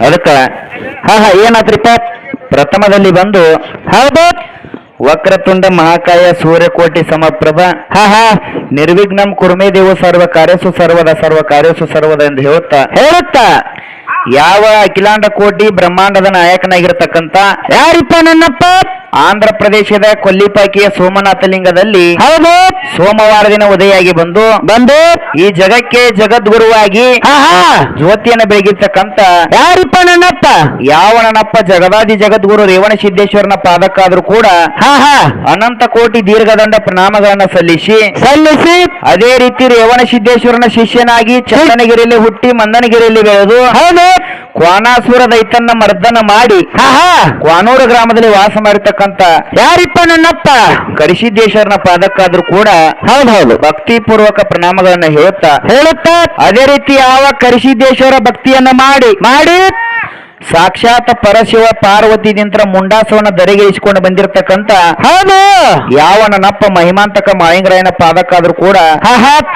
ಅದಕ್ಕ ಹಾ ಹಾ ಏನಾತ್ರಿಪ್ಪ? ಪ್ರಥಮದಲ್ಲಿ ಬಂದು ಹೌದು ವಕ್ರತುಂಡ ಮಹಾಕಾಯ ಸೂರ್ಯಕೋಟಿ ಸಮಪ್ರಭ ಹಾ ಹಾ ನಿರ್ವಿಘ್ನಂ ಕುರ್ಮೆ ದೇವು ಸರ್ವ ಕಾರ್ಯಸು ಸರ್ವದ ಸರ್ವ ಕಾರ್ಯಸು ಸರ್ವದ ಎಂದು ಹೇಳುತ್ತಾ ಹೇಳುತ್ತಾ ಯಾವ ಅಖಿಲಾಂಡ ಕೋಟಿ ಬ್ರಹ್ಮಾಂಡದ ನಾಯಕನಾಗಿರ್ತಕ್ಕಂತ ಯಾರಿಪ್ಪ ನನ್ನಪ್ಪ? ಆಂಧ್ರ ಪ್ರದೇಶದ ಕೊಲ್ಲಿಪಾಕಿಯ ಸೋಮನಾಥ ಲಿಂಗದಲ್ಲಿ ಹೌದು. ಸೋಮವಾರ ದಿನ ಉದಯಾಗಿ ಬಂದು ಬಂದು ಈ ಜಗಕ್ಕೆ ಜಗದ್ಗುರುವಾಗಿ ಜ್ಯೋತಿಯನ್ನು ಬೆಳಗಿರ್ತಕ್ಕಂತ ಯಾರಿಪ್ಪ ನನ್ನಪ್ಪ? ಯಾವ ನನ್ನಪ್ಪ ಜಗದಾದಿ ಜಗದ್ಗುರು ರೇವಣ ಸಿದ್ದೇಶ್ವರನ ಪಾದಕ್ಕಾದ್ರೂ ಕೂಡ ಅನಂತ ಕೋಟಿ ದೀರ್ಘದಂಡ ಪ್ರಣಾಮಗಳನ್ನ ಸಲ್ಲಿಸಿ ಸಲ್ಲಿಸಿ. ಅದೇ ರೀತಿ ರೇವಣ ಸಿದ್ದೇಶ್ವರನ ಶಿಷ್ಯನಾಗಿ ಚಂದನಗಿರಿಯಲ್ಲಿ ಹುಟ್ಟಿ ಮಂದನಗಿರಿಯಲ್ಲಿ ಬೆಳೆದು ಹೌದು. ಕ್ವಾನಾಸುರ ದೈತನ್ನ ಮರ್ದನ ಮಾಡಿ ಕ್ವಾನೂರ ಗ್ರಾಮದಲ್ಲಿ ವಾಸ ಮಾಡಿರ್ತಕ್ಕಂತ ಯಾರಿಪ್ಪ ನನ್ನಪ್ಪ? ಕರಿಸಿದ್ದೇಶ್ವರನ ಪಾದಕ್ಕಾದ್ರೂ ಕೂಡ ಹೌದೌದು ಹೌದು. ಭಕ್ತಿ ಪೂರ್ವಕ ಪ್ರಣಾಮಗಳನ್ನ ಹೇಳುತ್ತಾ? ಹೇಳುತ್ತಾ? ಅದೇ ರೀತಿ ಯಾವ ಕರಿಸಿದ್ದೇಶ್ವರ ಭಕ್ತಿಯನ್ನ ಮಾಡಿ? ಮಾಡಿ. ಸಾಕ್ಷಾತ್ ಪರಶಿವ ಪಾರ್ವತಿ ನಿಂತರ ಮುಂಡಾಸವನ್ನ ಧರೆಗೇರಿಸಿಕೊಂಡು ಬಂದಿರತಕ್ಕಂತ ಹೌದು. ಯಾವ ನನ್ನಪ್ಪ ಮಹಿಮಾಂತಕ ಮಾಯಂಗರಾಯನ ಪಾದಕ್ಕಾದ್ರೂ ಕೂಡ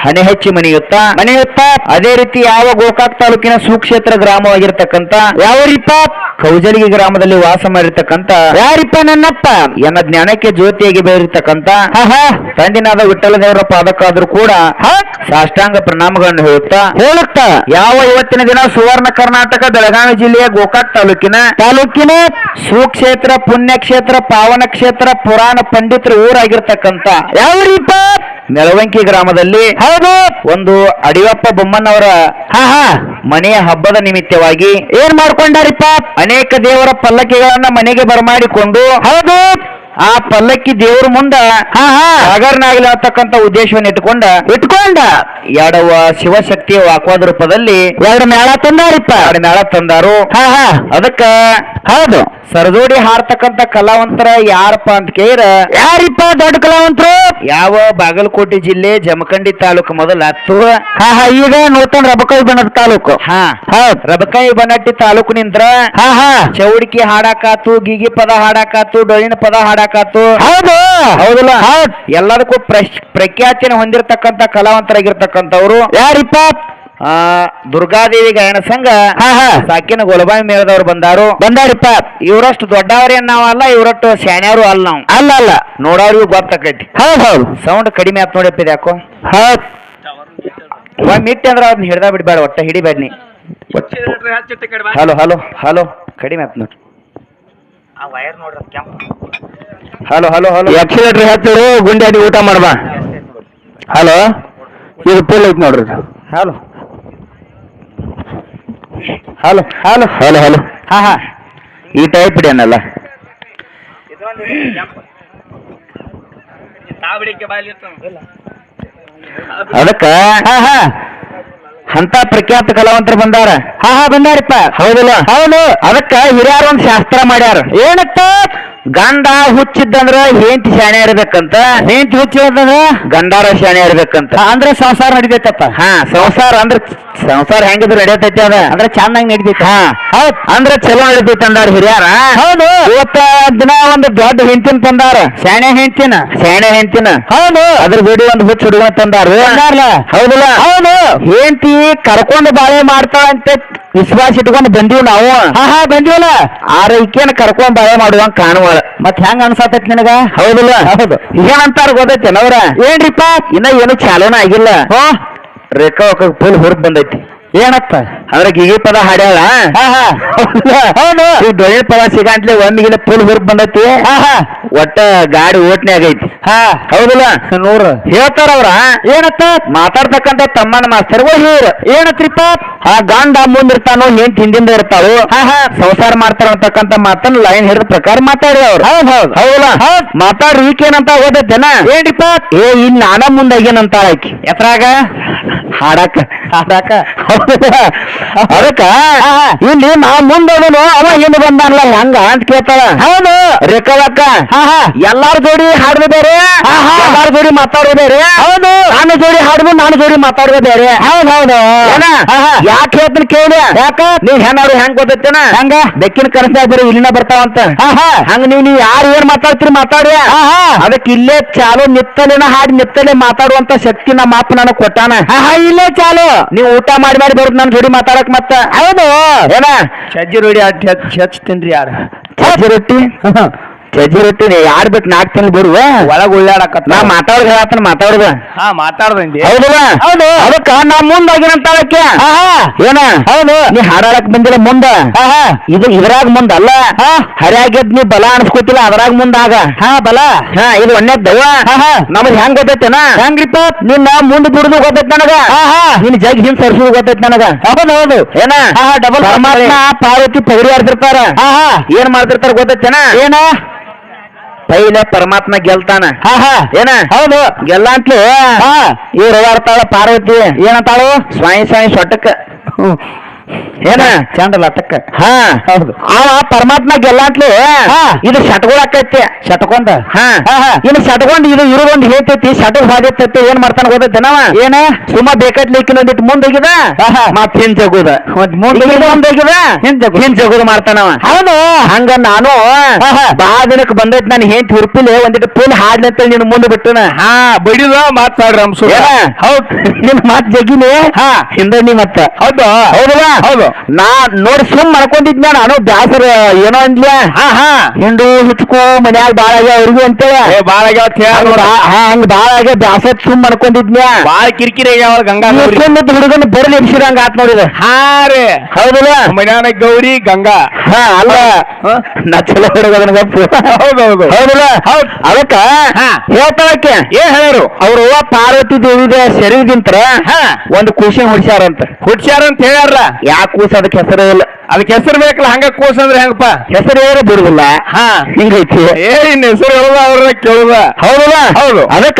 ಹಣೆ ಹೆಚ್ಚಿ ಮನೆಯುತ್ತ ಮನೆಯುತ್ತ ಅದೇ ರೀತಿ ಯಾವ ಗೋಕಾಕ್ ತಾಲೂಕಿನ ಸುಕ್ಷೇತ್ರ ಗ್ರಾಮವಾಗಿರ್ತಕ್ಕಂತ ಯಾವ ರೀಪ ಕೌಜಲಿಗೆ ಗ್ರಾಮದಲ್ಲಿ ವಾಸ ಮಾಡಿರ್ತಕ್ಕಂತ ಯಾರಿಪ್ಪ ನನ್ನಪ್ಪ? ಎನ್ನ ಜ್ಞಾನಕ್ಕೆ ಜ್ಯೋತಿಯಾಗಿ ಬೆಳೆದಿರ್ತಕ್ಕಂತ ತಂದಿನಾದ ವಿಠಲ ದೇವರ ಪಾದಕ್ಕಾದ್ರೂ ಕೂಡ ಸಾಷ್ಟಾಂಗ ಪ್ರಣಾಮಗಳನ್ನು ಹೇಳುತ್ತಾ? ಹೇಳುತ್ತಾ? ಯಾವ ಇವತ್ತಿನ ದಿನ ಸುವರ್ಣ ಕರ್ನಾಟಕ ಬೆಳಗಾವಿ ಜಿಲ್ಲೆಯ ಗೋಕಾಕ್ ತಾಲೂಕಿನ ತಾಲೂಕಿನ ಸುಕ್ಷೇತ್ರ ಪುಣ್ಯಕ್ಷೇತ್ರ ಪಾವನ ಕ್ಷೇತ್ರ ಪುರಾಣ ಪಂಡಿತರ ಊರಾಗಿರ್ತಕ್ಕಂತ ಯಾವ ರೀಪ ಮೆಳವಂಕಿ ಗ್ರಾಮದಲ್ಲಿ ಹೌದು. ಒಂದು ಅಡಿಯಪ್ಪ ಬೊಮ್ಮನವರ ಮನೆಯ ಹಬ್ಬದ ನಿಮಿತ್ತವಾಗಿ ಏನ್ ಮಾಡ್ಕೊಂಡಾರಿಪ್ಪ? ಅನೇಕ ದೇವರ ಪಲ್ಲಕ್ಕಿಗಳನ್ನ ಮನೆಗೆ ಬರಮಾಡಿಕೊಂಡು ಹೌದು. ಆ ಪಲ್ಲಕ್ಕಿ ದೇವ್ರ ಮುಂದ ಸಾಗರ್ನಾಗಲಿ ಅಂತಕ್ಕಂಥ ಉದ್ದೇಶವನ್ನು ಇಟ್ಕೊಂಡ ಇಟ್ಕೊಂಡ. ಎರಡವ ಶಿವಶಕ್ತಿಯ ವಾಕ್ವಾದ ರೂಪದಲ್ಲಿ ಎರಡು ಮೇಳ ತಂದಾರಿಪ್ಪ. ಎರಡು ಮೇಳ ತಂದಾರು ಅದಕ್ಕ ಹೌದು. ಸರದೋಡಿ ಹಾರತಕ್ಕಂತ ಕಲಾವಂತರ ಯಾರಪ್ಪ ಅಂತ ಕೇಳಿರ ಯಾರಿಪ್ಪ ದೊಡ್ಡ ಕಲಾವಂತರು? ಯಾವ ಬಾಗಲಕೋಟೆ ಜಿಲ್ಲೆ ಜಮಖಂಡಿ ತಾಲೂಕು ಮೊದಲ ಹತ್ತು? ಹಾ ಹಾ ಈಗ ನೂತನ ರಬಕಾಯಿ ಬಣ್ಣದ ತಾಲೂಕು. ಹಾ. ಹೌದ್. ರಬಕಾಯಿ ಬನಟ್ಟಿ ತಾಲೂಕು ನಿಂತ್ರ ಹಾ ಹಾ. ಚೌಡಿಕಿ ಹಾಡಾಕಾತು ಗೀಗಿ ಪದ ಹಾಡಾಕಾತು ಡೊಳ್ಳಿನ ಪದ ಹಾಡಾಕಾತು. ಹೌದು. ಹೌದಲ್ಲ? ಹೌದ್. ಎಲ್ಲದಕ್ಕೂ ಪ್ರಶ್ ಪ್ರಖ್ಯಾತಿಯನ್ನು ಹೊಂದಿರತಕ್ಕಂತ ಕಲಾವಂತರಾಗಿರ್ತಕ್ಕಂಥವ್ರು. ಯಾರಿಪ್ಪ? ಆ ದುರ್ಗಾದೇವಿ ಗಾಯನ ಸಂಘ ಸಾಕಿನ ಗೋಲಬಾಯಿ ಮೇಳದವ್ರು ಬಂದಾರು. ಬಂದಾರಿಪ್ಪ. ಇವರಷ್ಟು ದೊಡ್ಡವರೇ ನಾವಲ್ಲ ಇವರಷ್ಟು ಶಾಣ್ಯರು ಅಲ್ಲ ನಾವು. ಅಲ್ಲ ಅಲ್ಲ. ನೋಡೋರಿಗೂ ಗೊತ್ತಾಕೈತಿ. ಹೌದ್ ಹೌದು. ಸೌಂಡ್ ಕಡಿಮೆ ಆತ್ ನೋಡಪ್ಪ ಯಾಕೋ. ಹೌದ್. ಒಂದ್ ಮಿಟ್ಟಿ ಅಂದ್ರೆ ಅದನ್ನ ಹಿಡ್ದ ಬಿಡ್ಬೇಡ ಒಟ್ಟ ಹಿಡಿಬೇಡ ನೀ ಹಲೋ ಹಲೋ ಹಲೋ. ಕಡಿಮೆ ಆತ್ ನೋಡ್ರಿ ಹಲೋ ಹಲೋ ಹಲೋ. ಎಕ್ಸಿಲೇಟರ್ ಹತ್ತಿರು ಗುಂಡಾಡಿ ಊಟ ಮಾಡ್ಬಾ. ಹಲೋ. ಇದು ಪೂಲ್ ಐತಿ ನೋಡ್ರಿ. Hello. Hello hello hello hello ಹಾ ಹಾ. ಈ ಟೈಪ್ ಇಡೇನಲ್ಲ ಅದಕ್ಕ ಹಾ ಹಾ. ಅಂತ ಪ್ರಖ್ಯಾತ ಕಲಾವಂತರು ಬಂದಾರ? ಹಾ ಹಾ ಬಂದಾರಪ್ಪ. ಹೌದಲ್ಲ? ಹೌದು. ಅದಕ್ಕ ಹಿರಿಯರು ಒಂದ್ ಶಾಸ್ತ್ರ ಮಾಡ್ಯಾರ. ಏನತ್ತ ಗಂಡ ಹುಚ್ಚಿದ್ದಂದ್ರ ಹೆಂಡತಿ ಶಾಣೆ ಇರ್ಬೇಕಂತ. ಹೆಂಡತಿ ಹುಚ್ಚಿದಂದ್ರ ಗಂಡಾರ ಶಾಣೆ ಇರ್ಬೇಕಂತ. ಅಂದ್ರೆ ಸಂಸಾರ ನಡಿತೈತಪ್ಪ ಹಾ ಸಂಸಾರ ಅಂದ್ರೆ ಸಂಸಾರ ಹೆಂಗಿದ್ರು ನಡೆಯತೈತಿ ಅದ. ಅಂದ್ರೆ ಚೆನ್ನಾಗಿ ನಡಿತೈತಿ. ಹಾ ಹೌದ್. ಅಂದ್ರೆ ಚಲೋ ನಡಿತೈತಿ ಅಂದಾರ ಹಿರಿಯಾರ. ಹೌದು. ಇವತ್ತ ದಿನ ಒಂದು ದೊಡ್ಡ ಹೆಂಡತಿನ ತಂದಾರ. ಶಾಣೆ ಹೆಂಡತಿನ. ಶಾಣೆ ಹೆಂಡತಿನ. ಹೌದು. ಅದ್ರ ಬಿಡಿ ಒಂದು ಹುಚ್ಚ ಹುಡುಗ ತಂದಾರ. ಹೌದಲ್ಲ? ಹೌದು. ಹೆಂಡತಿ ಕರ್ಕೊಂಡು ಬಾಳೆ ಮಾಡ್ತಾಳ ಅಂತ ವಿಶ್ವಾಸ ಇಟ್ಕೊಂಡು ಬಂದೀವಿ ನಾವು. ಹಾ ಹಾ ಬಂದೀವಲ್ಲ. ಆರೈಕೆನ ಕರ್ಕೊಂಡ್ ಬಾಳೆ ಮಾಡುವಂಗ ಕಾಣುವ ಮತ್ ಹೆಂಗ ಅನ್ಸತೈತಿ ನಿನಗ? ಹೌದಿಲ್ಲ. ಹೌದು. ಏನಂತಾರ ಗೊತ್ತೈತಿ ಅವ್ರ? ಏನ್ರಿಪ್ಪ? ಇನ್ನ ಏನು ಚಾಲನ ಆಗಿಲ್ಲ. ರೇಖಾ ಫುಲ್ ಹುರುಪ್ ಬಂದೈತಿ. ಏನಪ್ಪ? ಅಂದ್ರೆ ಗಿಗಿ ಪದ ಹಾಡ್ಯಾಳ? ಡೊಳ್ಳಿನ ಪದ ಸಿಗಂಟ್ಲೆ ಗಿಲ ಫುಲ್ ಹುರ್ಕ್ ಬಂದೈತಿ. ಒಟ್ಟ ಗಾಡಿ ಓಟ್ನೆ ಆಗೈತಿ ಹಾ. ಹೌದಲ್ಲ? ನೋಡ್ರ ಹೇಳ್ತಾರ ಅವ್ರ? ಏನತ್ತ? ಮಾತಾಡ್ತಕ್ಕಂತ ತಮ್ಮನ ಮಾಸ್ತರ್ಗಳು ಹೇಳ ಏನತ್ರಿಪ್ಪ ಆ ಗಂಡ ಮುಂದಿರ್ತಾನೋ ಏನ್ ಹಿಂದಿಂದ ಇರ್ತಾಳು ಸಂಸಾರ ಮಾಡ್ತಾರ ಅಂತಕ್ಕಂತ ಮಾತನ್ನ ಲೈನ್ ಹಿಡಿದ ಪ್ರಕಾರ ಮಾತಾಡಿ ಅವ್ರು. ಹೌದ್ ಹೌದ್. ಹೌದಲ್ಲ? ಮಾತಾಡ್ರಿ ಈಕೇನಂತ ಓದತ್ತೇನ ಏನ್ರಿಪ್ಪ ಏ ಇನ್ ನಾನ ಮುಂದಾಗೇನಂತ ಆಕಿ. ಎತ್ರಾಗ? ಹಾಡಾಕ. ಅದಕ್ಕ ಇಲ್ಲಿ ನಾ ಮುಂದೋದನು ಅವ ಹಿಂದೆ ಬಂದಾನಲ್ಲ ಹಂಗ ಅಂತ ಕೇಳ್ತಾಳ. ಹೌದು. ರೇಖವಕ್ಕ ಎಲ್ಲಾರ ಜೋಡಿ ಹಾಡ್ದು ಬೇರೆ ಎಲ್ಲಾರ ಜೋಡಿ ಮಾತಾಡೋದು ಬೇರೆ ಹೌದು. ನಾನು ಜೋಡಿ ಹಾಡ್ದು ನಾನು ಜೋಡಿ ಮಾತಾಡೋದು ಬೇರೆ ಹೌದು. ಹೌದು ಯಾಕೆ ಹೇಳ್ತೀನಿ ಕೇಳಿ? ಯಾಕ? ನೀವ್ ಹೆಣ್ಣವ್ರು ಹೆಂಗ್ ಗೊತ್ತೇನ ಹಂಗ? ಬೆಕ್ಕಿನ ಕನಸಾಗ ಬರೀ ಇಲ್ಲಿನ ಬರ್ತಾವಂತ. ಹಂಗ ನೀವ್ ನೀವ್ ಯಾರು ಏನ್ ಮಾತಾಡ್ತೀರಿ ಮಾತಾಡಿ. ಅದಕ್ಕೆ ಇಲ್ಲೇ ಚಾಲು ನಿತ್ತಲಿನ ಹಾಡಿ ನಿತ್ತಲೇ ಮಾತಾಡುವಂತ ಶಕ್ತಿ ನಮ್ಮ ಅಪ್ಪ ನನಗ್ ಕೊಟ್ಟಾನ. ಇಲ್ಲೇ ಚಾಲು. ನೀವು ಊಟ ಮಾಡಿ ಮಾಡಿ ಬರುದು ನನ್ ಜೋಡಿ ಮಾತಾಡಕ್ ಮತ್ತ? ಹೌದು. ಏನ? ಸಜ್ಜಿ ರೊಡಿ ಅಟ್ ಹೆಚ್ಚು ತಿನ್ರಿ ಯಾರ? ಚಜ್ಜಿ ರೊಟ್ಟಿ? ಚಜ್ಜಿ ರೊಟ್ಟಿ ಯಾರ್ ಬಿಟ್ಟು ನಾಲ್ಕು ತಿಂಗಳು ಬರುವ? ಒಳಗ್ ಉಳ್ಳಾಡಕತ್ತ. ನಾ ಮಾತಾಡ್ದ ಹೇಳತ್ತನ ಮಾತಾಡ್ದ. ಹಾ ಮಾತಾಡ್ದಂದಿ ಹೌದಲ್ಲ ಹೌದು. ಅದಕ್ಕ ನಾ ಮುಂದಾಗಿನಂತ ಅದಕ್ಕೆ ಏನ? ಹೌದು. ನೀ ಹಾಡಾಡಕ್ ಬಂದಿಲ್ಲ ಮುಂದ? ಇದು ಇದ್ರಾಗ ಮುಂದ ಅಲ್ಲ? ಹರಿಯಾಗಿದ್ ನೀ ಬಲ ಅನ್ಸ್ಕೊತಿಲ್ಲ ಅದ್ರಾಗ ಮುಂದಾಗ ಹಾ ಬಲ. ಹಾ ಇದು ಒಣ್ಣೆದ್ದವ ನಮಗ್ ಹೆಂಗ್ ಗೊತ್ತೈತೆನ? ಹೆಂಗ್ರಿಪ್ಪ? ನಿನ್ನ ಮುಂದ್ ಬಿಡುದು ಗೊತ್ತೈತ್ ನನಗ. ನಿನ್ ಜಗ್ ಹಿಂದ್ ಸರ್ಸುದು ಗೊತ್ತೈತ್ ನನಗ. ಹೌದು ಹೌದು. ಏನ? ಡಬಲ್ ಪರಮಾತ್ಮ ಪಾರ್ವತಿ ಪಗಡಿ ಆಡ್ತಿರ್ತಾರ ಏನ್ ಮಾಡ್ತಿರ್ತಾರ ಗೊತ್ತೈತೆನ? ಏನ? ಪೈಲೆ ಪರಮಾತ್ಮ ಗೆಲ್ತಾನ? ಏನ? ಹೌದು. ಗೆಲ್ಲ ಅಂತಲೇ ಇವ್ರು ಆಡ್ತಾಳ ಪಾರ್ವತಿ ಏನಂತಾಳು? ಸ್ವಾಯಿ ಸ್ವಾಯಿ ಸೊಟ್ಟಕ್ಕ. ಏನ? ಚಂಡಲ್ ಅಟಕ್ಕ ಹಾ. ಹೌದು. ಅವ ಪರಮಾತ್ಮ ಗೆಲ್ಲಾಟ್ಲು. ಇದು ಶಟ್ಗೊಳ್ ಆಕೈತಿ. ಶಟ್ಕೊಂಡ ಹಾ. ಇನ್ನು ಶಟ್ಕೊಂಡ್ ಇದು ಇರೋದೊಂದು ಹೇಳ್ತೈತಿ ಶಟಕ್ ಬಾದೈತಿ ಏನ್ ಮಾಡ್ತಾನ ಗೊತ್ತೈತೆ ನಾವ ಏನ? ಸುಮ್ಮ ಬೇಕಾಟ್ಲಿಕ್ಕಿನ ಒಂದಿಟ್ಟು ಮುಂದೋಗಿದ? ಮತ್ ಹಿಂದ್ ಜಗುದ. ಮುಂದೋಗಿದ? ಹಿಂದ್ ಹಿಂದ್ ಜಗುದ. ಮಾಡ್ತಾನವ ಹೌದು. ಹಂಗ ನಾನು ಬಾ ದಿನಕ್ಕೆ ಬಂದೈತಿ ನಾನು ಹೆಂಟ್ ಹುರ್ಪಿಲೆ ಒಂದಿಟ್ಟು ಪುಲ್ ಹಾಡ್ಲಂತ ನೀನು ಮುಂದೆ ಬಿಟ್ಟನ. ಹಾ ಬಡಿದ ಮಾತಾಡ್ರಿ ಹೌದು ಹೌದ್. ನಿನ್ ಮಾತ್ ಜಗಿನಿ ಹಾ. ಹಿಂದೆ ನೀ ಮತ್ತ. ಹೌದು. ಹೌದಲ್ಲ ಹೌದು. ನಾ ನೋಡಿ ಸುಮ್ ಮಾಡ್ಕೊಂಡಿದ್ನ ನಾನು ಬ್ಯಾಸರ ಏನೋ ಅಂದ್ಲ. ಹಾ ಹಾ. ಹಿಂಡು ಹುಚ್ಕು ಮನ್ಯಾಗ ಬಾಳ ಆಗ್ಯಾವ ಅವ್ರಿಗೂ ಅಂತೇಳಿ. ಬಾಳ ಆಗ್ಯಾವ ಹಂಗ ಹಂಗ ಬಾಳ ಆಗ್ಯಾವ ಬ್ಯಾಸ ಸುಮ್ ಮಾಡ್ಕೊಂಡಿದ್ನ ಬಾಳ ಕಿರಿಕಿರಿ ಆಗ್ಯಾವ ಗಂಗಾ ಹುಡುಗನ ಬೆರಳು ಎಬ್ಸಿರಂಗ ಆತ್ ನೋಡಿದ ಹಾ ರೀ. ಹೌದಲ್ಲ? ಮನ್ಯಾನ ಗೌರಿ ಗಂಗಾ. ಹಾ ಅಲ್ಲ? ನಾ ಚಲೋ ಹುಡುಗನ ಗಪ್ಪು. ಹೌದು ಹೌದಲ್ಲ? ಹೌದ್. ಅದಕ್ಕ ಹಾ. ಹೇಳ್ತಾಳಕ್ಕೆ ಏನ್ ಹೇಳಿರು? ಅವರು ಪಾರ್ವತಿ ದೇವಿದ ಶರೀರದಿಂತ್ರ ಹಾ. ಒಂದು ಖುಷಿ ಹುಡ್ಸ್ಯಾರಂತ. ಹುಡ್ಸ್ಯಾರ ಅಂತ ಹೇಳ್ಯಾರ ಯಾ ಕೂಸ ಅದಕ್ಕೆ ಹೆಸರು ಇಲ್ಲ. ಅದಕ್ಕೆ ಹೆಸರು ಬೇಕಲ್ಲ ಹಂಗ ಕೂಸಂದ್ರೆ ಹೆಂಗಪ್ಪ? ಹೆಸರು ಏನು ಬಿಡುದಿಲ್ಲ. ಹಾ. ಹಿಂಗೈತಿ. ಏ ಇನ್ ಹೆಸರು ಹೇಳುದ ಅವ್ರನ್ನ ಕೇಳುದ. ಹೌದಲ್ಲ? ಹೌದು. ಅದಕ್ಕ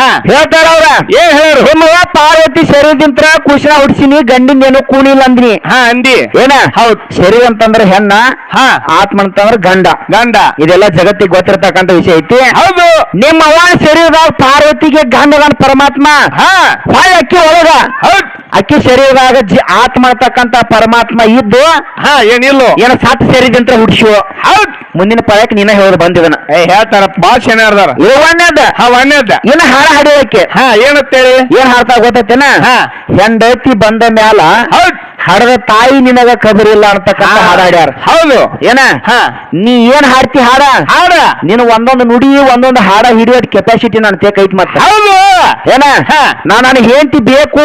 ಹಾ. ಹೇಳ್ತಾರ ಅವ್ರ. ಏ ಹೇಳ್ರು. ನಿಮ್ಮವ್ವ ಪಾರ್ವತಿ ಶರೀರದಿಂತ್ರ ಕುಶನ ಹುಡ್ಸಿನಿ ಗಂಡಿನ ಏನು ಕೂಣಿಲ್ಲ ಅಂದ್ನಿ. ಹಾ ಅಂದಿ. ಏನ? ಹೌದ್. ಶರೀರ ಅಂತಂದ್ರೆ ಹೆಣ್ಣ ಹಾ. ಆತ್ಮ ಅಂತಂದ್ರೆ ಗಂಡ. ಗಂಡ. ಇದೆಲ್ಲ ಜಗತ್ತಿಗೆ ಗೊತ್ತಿರ್ತಕ್ಕಂತ ವಿಷಯ ಐತಿ. ಹೌದು. ನಿಮ್ಮ ಅವ್ವ ಶರೀರದಾಗ ಪಾರ್ವತಿಗೆ ಗಂಡಗನ್ ಪರಮಾತ್ಮ. ಹಾ. ಹಾಯ್ ಅಕ್ಕಿ ಒಳಗ. ಹೌದ್. ಅಕ್ಕಿ ಶರೀರದಾಗ ಜಿ ಆತ್ಮ ಅಂತಕ್ಕಂಥ ಪರಮಾತ್ಮ ಇದ್ದು ಹಾ ಏನಿಲ್ಲೋ? ಏನ ಸಾತ್ ಸೇರಿದಂತ ಹುಡ್ಸು ಹೌದ್. ಮುಂದಿನ ಪಾಯಕ್ ನೀನ ಹೇಳೋದು ಬಂದಿದನ. ಏ ಹೇಳ್ತಾರ ಬಾಳ ಇದು ಒಂದೇದ ಹಾ ಹಾಡ ಹಾಡಿಯಕ್ಕೆ. ಹಾ ಏನಂತೇಳಿ ಏನ್ ಹಾಡ್ತಾ ಗೊತ್ತೈತೆನ? ಹಾ. ಹೆಂಡತಿ ಬಂದ ಮ್ಯಾಲ ಹೌದ್. ಹಡದ ತಾಯಿ ನಿನಗ ಕಬರಿಲ್ಲ ಅಂತಕ್ಕಂಥ ಹಾಡ ಹಾಡ್ಯಾರ ಹೌದು. ಏನ? ಹಾ. ನೀ ಏನ್ ಹಾಡ್ತಿ ಹಾಡ? ಹಾಡ. ನೀನು ಒಂದೊಂದು ನುಡಿ ಒಂದೊಂದು ಹಾಡ ಹಿಡಿಯೋ ಕೆಪಾಸಿಟಿ ನಾನು ತೇಕೈತಿ ಮತ್ತೆ. ಹೌದು. ಏನ? ಹಾ. ನಾ ನನಗೆ ಹೆಂಡತಿ ಬೇಕು.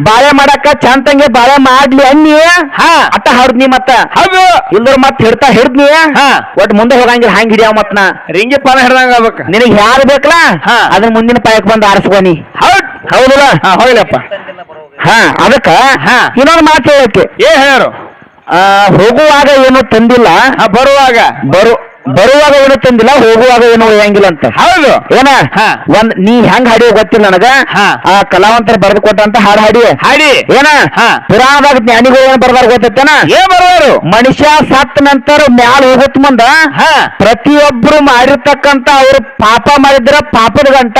ಬಾಳೆ ಮಾಡಕ್ಕ ಚಂತಂಗೆ ಬಾಳೆ ಮಾಡ್ಲಿ ಅನ್ನಿ. ಹಾ. ಅಟ್ಟ ನೀ ಮತ್ತ. ಹೌದು. ಇಲ್ದ್ರ ಮತ್ ಹಿಡ್ತಾ ಹಿಡ್ದ್ನಿ ಹಾ. ಒಟ್ ಮುಂದೆ ಹೋಗಂಗಿಲ್ಲ ಹಂಗ್ ಹಿಡಿಯಾವ ಮತ್ ನಾ. ರಿಂಗಿ ಪಾನ ಹಿಡ್ದಂಗ ಆಗ್ಬೇಕ. ನಿನಗೆ ಯಾರು ಬೇಕಲ್ಲ ಹಾ. ಅದನ್ನ ಮುಂದಿನ ಪಾಯಕ್ ಬಂದು ಆರಿಸ್ಕೊನಿ ಹೌದ್. ಹೌದಲ್ಲ? ಹೋಗ್ಲಪ್ಪ. ಹಾ ಅದಕ್ಕ ಹಾ. ಇನ್ನೊಂದು ಮಾತು ಹೇಳಕ್ಕೆ ಏ ಹೇಳು ಆ, ಹೋಗುವಾಗ ಏನು ತಂದಿಲ್ಲ. ಬರುವಾಗ? ಬರು ಬರುವಾಗ ಏನು ತಂದಿಲ್ಲ ಹೋಗುವಾಗ ಏನು ಒಯ್ಯಂಗಿಲ್ಲ ಅಂತ. ಹೌದು. ಏನ? ಹಾ. ಒಂದ್ ನೀ ಹೆಂಗ್ ಹಾಡಿ ಗೊತ್ತಿಲ್ಲ ನನಗ. ಆ ಕಲಾವಂತರ ಬರೆದು ಕೊಟ್ಟಂತ ಹಾಡು ಹಾಡಿ. ಹಾಡಿ. ಏನ? ಹಾ. ಪುರಾಣದಾಗ ಜ್ಞಾನಿಗಳು ಏನ್ ಬರ್ದಾರ ಗೊತ್ತೈತೇನ? ಏನ್ ಬರೋರು ಮನುಷ್ಯ ಸತ್ತ ನಂತರ ಮ್ಯಾಲ ಹೋಗತ್ ಮುಂದ ಹಾ. ಪ್ರತಿಯೊಬ್ರು ಮಾಡಿರ್ತಕ್ಕಂತ ಅವ್ರು ಪಾಪ ಮಾಡಿದ್ರ ಪಾಪದ ಗಂಟ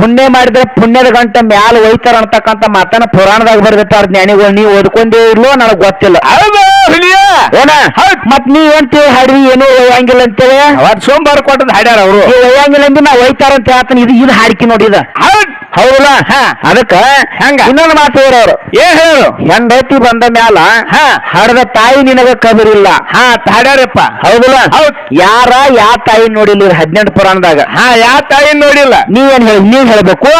ಪುಣ್ಯ ಮಾಡಿದ್ರೆ ಪುಣ್ಯದ ಗಂಟ ಮ್ಯಾಲ ಒಯ್ತಾರ ಅಂತಕ್ಕಂತ ಮಾತನ್ನ ಪುರಾಣದಾಗ ಬರ್ದಿರ್ತಾರ ಜ್ಞಾನಿಗಳು. ನೀವು ಓದ್ಕೊಂಡೇ ಇರ್ಲೋ ನನಗ್ ಗೊತ್ತಿಲ್ಲ. ಏನ? ಮತ್ ನೀ ಏನ್ ಹಾಡಿ ಏನು ಒಯ್ಯಂಗಿಲ್ಲ ಅಂತೇಳಿ? ಅವತ್ ಸೋಮವಾರ ಕೊಟ್ಟದ್ ಹಾಡ್ಯಾರ ಅವರು. ಈ ಒಯ್ಯಂಗಿಲ್ಲ ಅಂದ್ ನಾ ಒಯ್ತಾರ ಅಂತ ಹೇಳ್ತಾನೆ. ಇದು ಇದು ಹಾಡ್ಕಿ ನೋಡಿ ಇದು. ಹೌದಲ್ಲ? ಹಾ. ಅದಕ್ಕ ಹೆಂಗ? ಇನ್ನೊಂದು ಮಾತು ಹೇಳೋರು ಏ ಹೇಳು. ಹೆಂಡತಿ ಬಂದ ಮ್ಯಾಲ ಹಾ. ಹಡದ ತಾಯಿ ನಿನಗ ಕಬರಿಲ್ಲ ಹಾ ಹಾಡ್ಯಾರಪ್ಪ. ಹೌದಲ್ಲ? ಹೌದ್. ಯಾರ ಯಾ ತಾಯಿ ನೋಡಿಲ್ಲ ಹದಿನೆಂಟು ಪುರಾಣದಾಗ? ಹಾ ಯಾ ತಾಯಿ ನೋಡಿಲ್ಲ. ನೀ ಏನ್ ಹೇಳಿ ನೀವ್ ಹೇಳ್ಬೇಕು.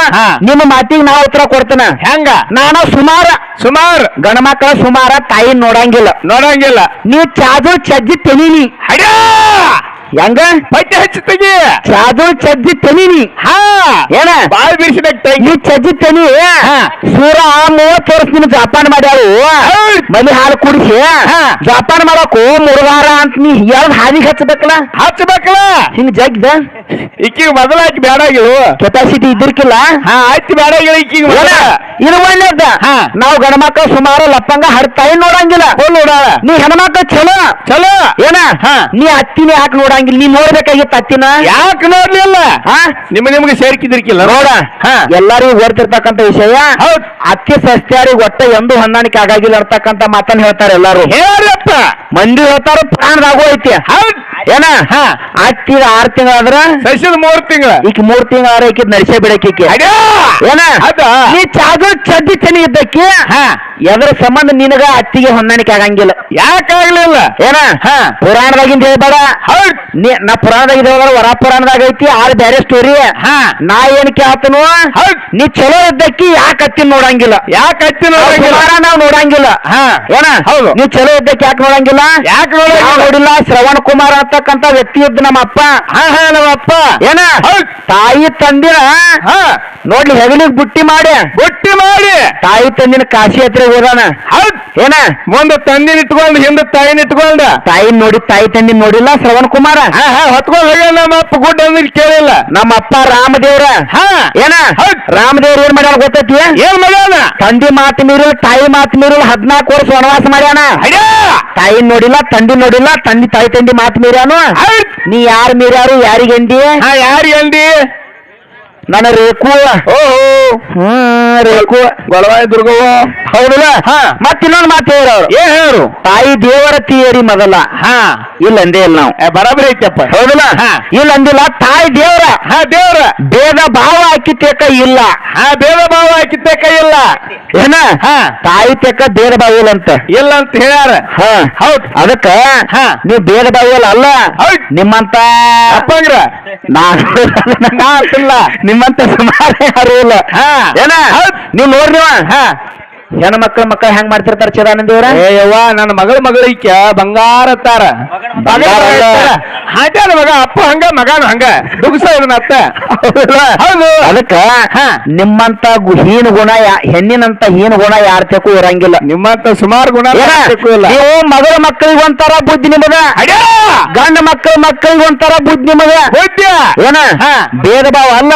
ನಿಮ್ಮ ಮಾತಿಗೆ ನಾ ಉತ್ತರ ಕೊಡ್ತೇನೆ? ಹೆಂಗ? ನಾನು ಸುಮಾರ ಸುಮಾರು. ಗಂಡ ಮಕ್ಕಳ ಸುಮಾರ ತಾಯಿ ನೋಡಂಗಿಲ್ಲ. ನೋಡಂಗಿಲ್ಲ. ನೀ ಚಾದು ಚಜ್ಜಿ ತೆನೀನಿ ಹಡ್ಯಾ! ಹೆಂಗ? ಪೈತೆ ಹಚ್ಚಿ ತೆಗಿ. ಚಾದು ಚಜ್ಜಿ ತನಿ ಹಾ. ಏನ? ಬಾಳ್ ಬಿರ್ಸಿದಾಗ ತೆಗಿ ಚಜ್ಜಿ ತೆನಿ. ಸೂರ ಮೂವತ್ತು ವರ್ಷ ನಿನ್ ಜಪಾನ್ ಮಾಡ್ಯಾಳು. ಮನಿ ಹಾಲು ಕುಡಿಸಿ. ಹಾ. ಜಪಾನ್ ಮಾಡಕು ಮುರುಗಾರ ಅಂತ ನೀ ಯಾವ್ದು ಹಾದಿಗೆ ಹಚ್ಚಬೇಕಲ್ಲ? ಹಚ್ಚಬೇಕಲ್ಲ. ಹಿಂಗ್ ಜಗ್ದ ಈಕಿಗೆ ಮೊದಲ ಹಾಕಿ ಬೇಡ ಕೆಪಾಸಿಟಿ ಇದ್ದಿರ್ಕಿಲ್ಲ. ಹಾ ಆಯ್ತು ಬೇಡ ಈಕಿಗೆ ಹಾ. ನಾವು ಗಂಡ ಮಕ್ಕಳು ಸುಮಾರು ಲಪ್ಪಂಗ ಹಡ್ತಾಯಿ ನೋಡಂಗಿಲ್ಲ. ನೋಡಾಳ. ನೀ ಹೆಣ್ಮಕ್ಳು ಚಲೋ. ಚಲೋ. ಏನ? ಹಾ. ನೀ ಅತ್ತಿನ ಯಾಕೆ ನೋಡಂಗಿಲ್ಲ? ನೀ ನೋಡ್ಬೇಕಾಗಿತ್ತು ಅತ್ತಿನ? ಯಾಕೆ ನೋಡ್ಲಿಲ್ಲ? ಹಾ? ನಿಮ್ಮ ನಿಮ್ಗೆ ಸೇರ್ಕಿದಿರ್ಕಿಲ್ಲ ನೋಡ. ಹಾ. ಎಲ್ಲರಿಗೂ ಗೊತ್ತಿರ್ತಕ್ಕಂಥ ವಿಷಯ. ಅತ್ತಿ ಸಸ್ಯಾರಿಗೆ ಒಟ್ಟ ಎಂದು ಹೊಂದಾಣಿಕೆ ಆಗಾಗಿಲ್ಲ ಇರ್ತಕ್ಕಂತ ಮಾತನ್ನ ಹೇಳ್ತಾರೆ ಎಲ್ಲಾರು. ಹೇಳ್ರಪ್ಪ ಮಂದಿ ಹೇಳ್ತಾರ ಪ್ರಾಣದಾಗೂ ಐತಿ. ಏನ? ಅತ್ತಿದ ಆರ್ ತಿಂಗಳಾದ್ರ ಸಸ್ಯದ ಮೂರ್ ತಿಂಗಳ. ಈಕಿ ಮೂರ್ ತಿಂಗಳ ಈಕಿ ನಡ್ಸೇ ಬಿಡಕ್ಕೆ ಏನ? ನೀ ಚಾದು ಚಡ್ಡಿ ಚೆನ್ನಿ ಇದ್ದಕ್ಕೆ ಹಾ. ಎದ್ರ ಸಂಬಂಧ ನಿನಗ ಅತ್ತಿಗೆ ಹೊಂದಾಣಿಕೆ ಆಗಂಗಿಲ್ಲ. ಯಾಕಾಗ್ಲಿಲ್ಲ ಏನ? ಹಾ. ಪುರಾಣದಾಗಿಂದ ಹೇಳ್ಬೇಡ. ಹೌದ್. ನೀ ನಾ ಪುರಾಣದಾಗ ಹೇಳ್ಬೇಡ ವರ ಪುರಾಣದಾಗ ಐತಿ ಆರ್ ಬ್ಯಾರೆ ಸ್ಟೋರಿ ಹಾ. ನಾ ಏನ್ ಕೇಳ್ತನು? ಹೌದ್. ನೀ ಚಲೋ ಇದ್ದಕ್ಕಿ ಯಾಕೆ ಅತ್ತಿ ನೋಡಂಗಿಲ್ಲ? ಯಾಕೆ ಅತ್ತಿ ನೋಡಂಗಿಲ್ಲ? ನಾವ್ ನೋಡಂಗಿಲ್ಲ. ಹಾ. ಏನ? ಹೌದು. ನೀವು ಚಲೋ ಇದ್ದಕ್ಕೆ ಯಾಕೆ ನೋಡಂಗಿಲ್ಲ? ಯಾಕೆ ನೋಡಿಲ್ಲ ಶ್ರವಣ್ ಕುಮಾರ್ ಅಂತಕ್ಕಂತ ವ್ಯಕ್ತಿ ಇದ್ದ ನಮ್ಮ ಅಪ್ಪ ಹಾ ಹಾ ನಮ್ಮ ಅಪ್ಪ ಏನ ತಾಯಿ ತಂದಿರ ಹಾ. ನೋಡ್ಲಿ ಹೆಗಲಿಗೆ ಬುಟ್ಟಿ ಮಾಡಿ. ಬುಟ್ಟಿ ಮಾಡಿ. ತಾಯಿ ತಂದಿನ ಕಾಶಿ ಹತ್ರ ಹೋದಾನ? ಹೌದ್. ಏನ? ಒಂದು ತಂದಿನ ಇಟ್ಕೊಂಡು ಹಿಂದೆ ತಾಯಿನ ಇಟ್ಕೊಂಡ. ತಾಯಿ ನೋಡಿ ತಾಯಿ ತಂದಿನ ನೋಡಿಲ್ಲ ಶ್ರವಣ್ ಕುಮಾರ? ಹಾ ಹಾ ಹೊತ್ಕೊಂಡ್ ನಮ್ಮ ಅಪ್ಪ ಗುಡ್ ಅಂದ್ರೆ ಕೇಳಿಲ್ಲ. ನಮ್ಮ ಅಪ್ಪ ರಾಮದೇವ್ರ? ಹಾ. ಏನ? ಹೌದ್. ರಾಮದೇವ್ರ ಏನ್ ಮಾಡ್ಯಾನ ಗೊತ್ತೈತಿ? ಏನ್ ಮಾಡ್ಯಾನ? ತಂದಿ ಮಾತು ಮೀರಿಲ್ಲ ತಾಯಿ ಮಾತು ಮೀರಿಲ್ಲ ಹದ್ನಾಲ್ಕು ವರ್ಷ ವನವಾಸ ಮಾಡ್ಯಾನ. ತಾಯಿ ನೋಡಿಲ್ಲ ತಂದಿ ನೋಡಿಲ್ಲ ತಂದಿ ತಾಯಿ ತಂದಿ ಮಾತು ಮೀರ್ಯಾನು? ಹೌದ್. ನೀ ಯಾರು ಮೀರ್ಯಾರು ಯಾರಿಗೆಂದಿ ಹಾ ಯಾರಿಗೆ ಅಂದಿ? ನನ್ನ ರೇಖು ಓಹೋ. ಹ್ಮ್ ರೇಕು ಗೊಳವಾಯಿ ದುರ್ಗವ್ವ. ಹೌದಲ್ಲ? ಹಾ. ಮತ್ತೆ ಇನ್ನೊಂದು ಮಾತು ಹೇಳವ್ರು ಏನ್ ಹೇಳು ತಾಯಿ ದೇವರ ತಿಯರಿ ಮೊದಲ. ಹಾ. ಇಲ್ಲ ಅಂದೇ ಇಲ್ಲ ನಾವು. ಏ, ಬರಾಬರಿ ಐತಪ್ಪ. ಹೌದಲ್ಲ? ಹಾ. ಇಲ್ಲ ಅಂದಿಲ್ಲ ತಾಯಿ ದೇವರ. ಹಾ ದೇವ್ರ. ಭೇದ ಭಾವ ಹಾಕಿ ತೆಕ್ಕ ಇಲ್ಲ. ಹಾ ಭೇದ ಭಾವ ಹಾಕಿದ್ದೆ ಕೈ ಇಲ್ಲ. ಏನ? ಹಾ. ತಾಯಿ ತೆಕ್ಕ ಭೇದ ಭಾವ ಇಲ್ಲ ಅಂತ. ಇಲ್ಲ ಅಂತ ಹೇಳ್ಯಾರ. ಹಾ. ಹೌದ್. ಅದಕ್ಕ ಹಾ. ನೀವು ಭೇದ ಭಾವ ಇಲ್ಲ ಅಲ್ಲ? ಹೌದ್. ನಿಮ್ಮಂತ ಅಪ್ಪಂಗ್ರ. ನಾನು ಅಂತಿಲ್ಲ. ನಿಮ್ಮಂತ ಸುಮಾರು ಯಾರು ಇಲ್ಲ. ಏನ. ನೀವ್ ನೋಡ್ರಿ ಹಾ. ಹೆಣ್ಣು ಮಕ್ಕಳ ಮಕ್ಕಳು ಹೆಂಗ್ ಮಾಡ್ತಿರ್ತಾರ ಯವ್ವ ನನ್ನ ಮಗಳ ಬಂಗಾರ ಅತ್ತಾರ. ಬಂಗಾರ ತಾರ ಹಾಟ್ಯಾನ ಮಗ ಅಪ್ಪ ಹಂಗ ಮಗನು ಹಂಗ. ದುಗ್ಸ ಅತ್ತ. ಹೌದು. ಅದಕ್ಕ. ನಿಮ್ಮಂತ ಹೀನ ಗುಣ ಹೆಣ್ಣಿನಂತ ಹೀನ ಗುಣ ಯಾರ ತೆಕ್ಕು ಇರಂಗಿಲ್ಲ. ನಿಮ್ಮಂತ ಸುಮಾರು ಗುಣ ಇಲ್ಲ. ನೀವು ಮಗಳ ಮಕ್ಕಳಿಗೆ ಒಂಥರ ಬುದ್ಧಿ ನಿಮಗ? ಅಡ್ಯಾ! ಮಕ್ಕಳು ಮಕ್ಕಳ ಮಕ್ಕಳಿಗೆ ಒಂಥರ ಬುದ್ಧಿ ನಿಮಗ? ಏನ. ಭೇದ ಭಾವ ಅಲ್ಲ.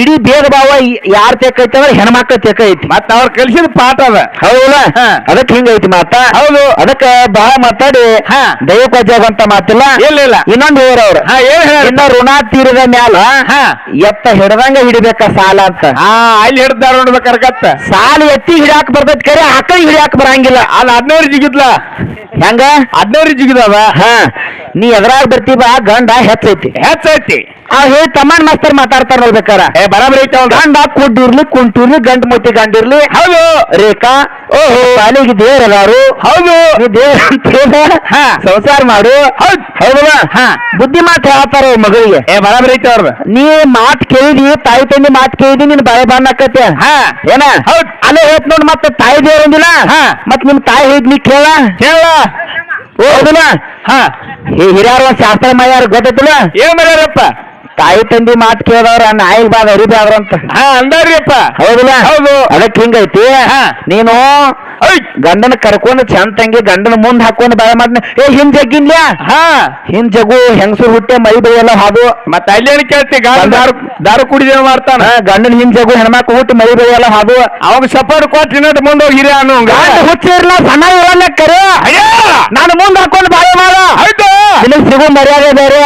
ಇಡೀ ಭೇದ ಭಾವ ಯಾರು ತೆಕ್ಕೈತಿ ಅಂದ್ರೆ ಹೆಣ್ಮಕ್ಳ ತೆಕ್ಕೈತಿ ಮತ್ತ ಅವ್ರ ಕಲಿಸಿದ ಪಾಠ ಅದ. ಹೌದಲ್ಲ. ಅದಕ್ಕೆ ಹಿಂಗೈತಿ ಮಾತ? ಹೌದು. ಅದಕ್ಕ ಬಹಳ ಮಾತಾಡಿ. ಹಾ. ದೈವಕ್ಕೆ ಅಂತ ಮಾತಿಲ್ಲ? ಇಲ್ಲ ಇಲ್ಲ. ಇನ್ನೊಂದು ಹೇಳವ್ರ ಹಾ ಏನ್ ಹೇಳ ಇನ್ನ ಋಣ ತೀರದ ಮ್ಯಾಲ ಹಾ. ಎತ್ತ ಹಿಡ್ದಂಗ ಹಿಡಿಬೇಕ ಸಾಲ ಅಂತ? ಅಲ್ಲಿ ಹಿಡ್ದಾರ ನೋಡ್ಬೇಕರ್ಗತ್ತ ಸಾಲ ಎತ್ತಿ ಹಿಡಿಯಾಕ ಬರ್ತೈತಿ ಕರೆ ಆಕಳಿ ಹಿಡಿಯಾಕ ಬರಂಗಿಲ್ಲ. ಅಲ್ಲ ಹದಿನೈದು ಜಿಗಿದ್ಲ. ಹೆಂಗ? ಹದಿನೈದು ಜಿಗಿದವ? ಹಾ. ನೀ ಎದ್ರಾಗ ಬರ್ತೀವ? ಗಂಡ ಹೆಚ್ಚೈತಿ ಹೆಚ್ಚೈತಿ ಆ ಹೇಳಿ ತಮ್ಮನ್ ಮಾಸ್ತರ್ ಮಾತಾಡ್ತಾರ ನೋಡ್ಬೇಕಾರ ಏ ಬರಾಬರಿ ಐತೆ. ಗಂಡ ಕುಡ್ಡಿರ್ಲಿ ಕುಂಟಿರ್ಲಿ ಗಂಡ ಮುತ್ತಿ ಗಂಡಿರ್ಲಿ. ಹೌದು. ರೇಖಾ ಓಹೋ. ಅಲ್ಲಿಗೆ ದೇವ್ರ ಅದಾರು ಹೌದು ದೇವ್ರ ಅಂತ. ಸಂಸಾರ ಮಾಡು. ಹೌದ್. ಹೌದಲ್ಲ ಹಾ. ಬುದ್ಧಿ ಮಾತು ಹೇಳ್ತಾರ ಅವ್ರ ಮಗಳಿಗೆ? ಏ ಬರಾಬರಿ ಐತೆ ಅವ್ರದ್ದು ನೀ ಮಾತ್ ಕೇಳಿದಿ ತಾಯಿ ತಂದೆ ಮಾತ್ ಕೇಳಿದಿ ನಿನ್ ಬಾಯ ಬಾನ್ ಆಕತ್ತೆ ಹಾ. ಏನ? ಹೌದ್. ಅಲ್ಲೇ ಹೇಳ್ತ ನೋಡ್ ಮತ್ತೆ ತಾಯಿ ದೇವ್ರ ಅಂದಿಲ್ಲ? ಹಾ. ಮತ್ ನಿಮ್ ತಾಯಿ ಹೇಳಿದ್ ನೀ ಕೇಳ. ಹೇಳ ಹೌದಲ್ಲ ಹಾ. ಹಿರಿಯರು ಒಂದ್ ಶಾಸ್ತ್ರ ಮಾಡ್ಯಾರ ಗೊತ್ತಿಲ್ಲ ಏನ್ ಮಾಡ್ಯಾರಪ್ಪ? ತಾಯಿ ತಂದಿ ಮಾತ್ ಕೇಳದವ್ರ ನಾಯಿ ಬಾದ ಅರಿಬಿ ಆದ್ರಂತ ಹಾ ಹೌದಿಲ್ಲ? ಹೌದು. ಅದಕ್ಕೆ ಹಿಂಗೈತಿ. ನೀನು ಗಂಡನ ಕರ್ಕೊಂಡು ಚಂದ ತಂಗಿ ಗಂಡನ ಮುಂದ್ ಹಾಕೊಂಡು ಬಾಯ ಮಾಡ್ನ ಏ ಹಿಂದ್ ಜಗ್ಗಿನ್ಲ? ಹಾ. ಹಿಂದ್ ಜಗು ಹೆಂಗಸರು ಹುಟ್ಟೆ ಮೈ ಬೆಳೆಯಲ್ಲ ಹಾದು. ಮತ್ತ ಅಲ್ಲಿ ಏನ್ ಕೇಳ್ತಿ? ದಾರು ದಾರು ಕುಡಿದೇನ ಮಾಡ್ತಾನ. ಗಂಡನ ಹಿಂದ್ ಜಗು ಹೆಣ್ಮಕ್ಳು ಹುಟ್ಟು ಮೈ ಬೆಳೆಯಲ್ಲ ಹಾದು. ಅವಾಗ ಸಪೋರ್ಟ್ ಕೊಟ್ಟು ಇನ್ನೊಂದು ಮುಂದೆ ಹೋಗಿರಿ ಅನ್ನೋ ಹುಚ್ಚಿರ್ಲ ಸಣ್ಣ ಇರಲ್ಲ ಕರೆ. ನಾನು ಮುಂದ್ ಹಾಕೊಂಡು ಬಾಯ ಮಾಡ. ನಿನಗ್ ಸಿಗೋ ಮರ್ಯಾದೆ ಬೇರೆ.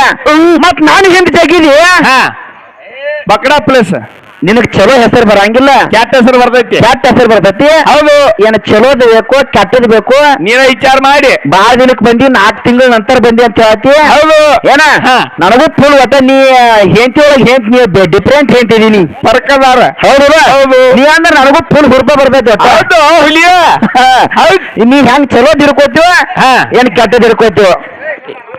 ಮತ್ ನಾನು ಹಿಂದ್ ಹಾ. ಬಕಡ ಪ್ಲೇಸ್. ನಿನಗ್ ಚಲೋ ಹೆಸರು ಬರಂಗಿಲ್ಲ. ಕ್ಯಾಟ್ ಹೆಸರು ಬರ್ತೈತಿ. ಕೆಟ್ಟ ಹೆಸರು ಬರ್ತೈತಿ. ಹೌದು. ಏನ್ ಚಲೋದ್ ಬೇಕು ಕೆಟ್ಟದ್ ಬೇಕು? ನೀನ ವಿಚಾರ ಮಾಡಿ. ಬಾಳ ದಿನಕ್ ಬಂದಿ ನಾಲ್ಕು ತಿಂಗಳ ನಂತರ ಬಂದಿ ಅಂತ ಹೇಳ್ತಿ? ಹೌದು. ಏನ? ಹಾ. ನನಗೂ ಫುಲ್ ಒಟ್ಟ ನೀ ಹೆಂಡತಿ ಒಳಗೆ ಹೆಂಟ್ ನೀ ಡಿಫ್ರೆಂಟ್ ಹೆಂಟಿದೀನಿ ಪರ್ಕದಾರ. ಹೌದು ಹೌದು. ನೀ ಅಂದ್ರೆ ನನಗೂ ಫುಲ್ ಹುರ್ಪ ಬರ್ತೈತಿ ಹೌದು ಹುಲಿಯ. ಹೌದು. ನೀ ಹೆಂಗ್ ಚಲೋ ಹಿಡ್ಕೋತೀವ ಹಾ. ಏನ್ ಕೆಟ್ಟದ್ ಹಿಡ್ಕೋತೀವ?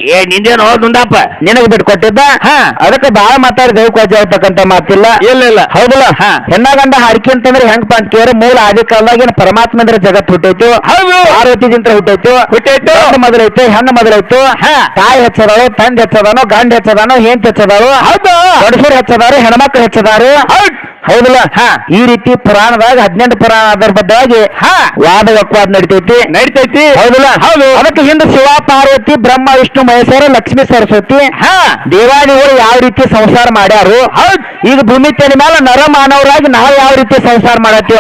ಏ ನಿಂದೇನು ದುಂಡಪ್ಪ ನಿನಗ್ ಬಿಟ್ಟು ಕೊಟ್ಟಿದ್ದ? ಹಾ. ಅದಕ್ಕೆ ಬಾಳ ಮಾತಾಡಿ ಆಗ್ತಕ್ಕಂತ ಮಾತಿಲ್ಲ. ಇಲ್ಲ ಇಲ್ಲ. ಹೌದಲ್ಲ? ಹಾ. ಹೆಣ್ಣ ಗಂಡ ಹಾಡಿಕೆ ಅಂತಂದ್ರೆ ಹೆಂಗ್ ಅಂತ ಕೇಳಿದ್ರೆ ಮೂಲ ಆದಿ ಕಾಲದಾಗ ಏನ್ ಪರಮಾತ್ಮ ಅಂದ್ರೆ ಜಗತ್ ಹುಟ್ಟೈತು? ಹೌದು. ಪಾರ್ವತಿದಿಂತ ಹುಟ್ಟೈತು? ಹುಟ್ಟೈತು. ಗಂಡ ಮೊದಲೈತು ಹೆಣ್ಣು ಮೊದಲೈತು ಹಾ. ತಾಯಿ ಹೆಚ್ಚದಾಳು ತಂದೆ ಹೆಚ್ಚದಾನು ಗಂಡ ಹೆಚ್ಚದಾನೋ ಹೆಂತ ಹೆಚ್ಚದಾಳು? ಹೌದು. ಗಂಡಸರು ಹೆಚ್ಚದಾರು ಹೆಣ್ಮಕ್ಳು ಹೆಚ್ಚದಾರು? ಹೌದ್. ಹೌದಲ್ಲ? ಹಾ. ಈ ರೀತಿ ಪುರಾಣದಾಗ ಹದಿನೆಂಟು ಪುರಾಣ ಅದರ ಬದ್ಧವಾಗಿ ಹಾ. ವಾದ ವಕ್ವಾದ ನಡಿತೈತಿ. ನಡಿತೈತಿ. ಹೌದಲ್ಲ? ಹೌದು. ಅದಕ್ಕೆ ಹಿಂದೆ ಶಿವ ಪಾರ್ವತಿ ಬ್ರಹ್ಮ ವಿಷ್ಣು ಮಹೇಶ್ವರ ಲಕ್ಷ್ಮೀ ಸರಸ್ವತಿ ಹಾ. ದೇವಾದಿಗಳು ಯಾವ ರೀತಿ ಸಂಸಾರ ಮಾಡ್ಯಾರು? ಹೌದ್. ಈಗ ಭೂಮಿ ತೆನೆ ಮೇಲೆ ನರ ಮಾನವರಾಗಿ ನಾವು ಯಾವ ರೀತಿ ಸಂಸಾರ ಮಾಡತ್ತೀವಿ.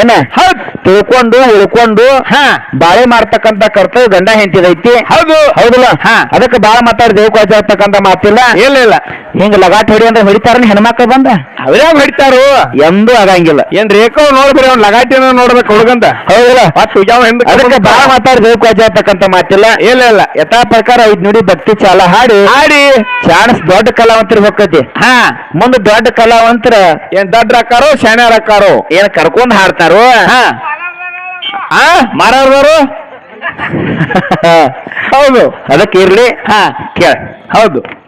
ಏನ? ಹೌದ್. ತಿಳ್ಕೊಂಡು ಉಳ್ಕೊಂಡು ಹಾ. ಬಾಳೆ ಮಾಡ್ತಕ್ಕಂತ ಕರ್ತವ್ಯ ಗಂಡ ಹೆಂಡತಿದೈತಿ ಹೌದು. ಹೌದಲ್ಲ? ಹಾ. ಅದಕ್ಕೆ ಬಾಳ ಮಾತಾಡಿ ದೇವ್ ಆಗ್ತಕ್ಕಂತ ಮಾತಿಲ್ಲ. ಇಲ್ಲ ಇಲ್ಲ. ಹಿಂಗ ಲಗಾಟ್ ಹೊಡಿ ಅಂದ್ರೆ ಹೊಡಿತಾರ ಹೆಣ್ಮಕ್ಳು ಬಂದ? ಅವ್ರೇ ಹೊಡಿತಾರು. ಎಂದೂ ಆಗಂಗಿಲ್ಲ. ಏನ್ ರೇಖೋ ನೋಡ್ಬಿಡಿ ಅವ್ನ ಲಗಾಟಿನ ನೋಡ್ಬೇಕು ಹುಡುಗಂತ ಹೌದಲ್ಲ? ಅದಕ್ಕೆ ಬಾಳ ಮಾತಾಡಿ ದೇವ್ ಆಗ್ತಕ್ಕಂತ ಮಾತಿಲ್ಲ. ಇಲ್ಲ ಇಲ್ಲ. ಯಥಾ ಪ್ರಕಾರ ಐದ್ ನುಡಿ ಭಕ್ತಿ ಚಾಲ ಹಾಡಿ. ಹಾಡಿ. ಚಾಣಸ್ ದೊಡ್ಡ ಕಲಾವಂತರ ಹೋಗತಿ ಹಾ. ಮುಂದೆ ದೊಡ್ಡ ಕಲಾವಂತರ ಏನ್ ದೊಡ್ಡ ರಕ್ಕಾರೋ ಶಾಣ್ಯಾರ ರಕ್ಕಾರೋ? ಏನ್ ಕರ್ಕೊಂಡ್ ಹಾಡ್ತಾರೋ? ಹಾ. ಮಾರವರು? ಹೌದು. ಅದಕ್ಕೆ ಇರ್ಲಿ. ಹಾ. ಕೇಳ. ಹೌದು.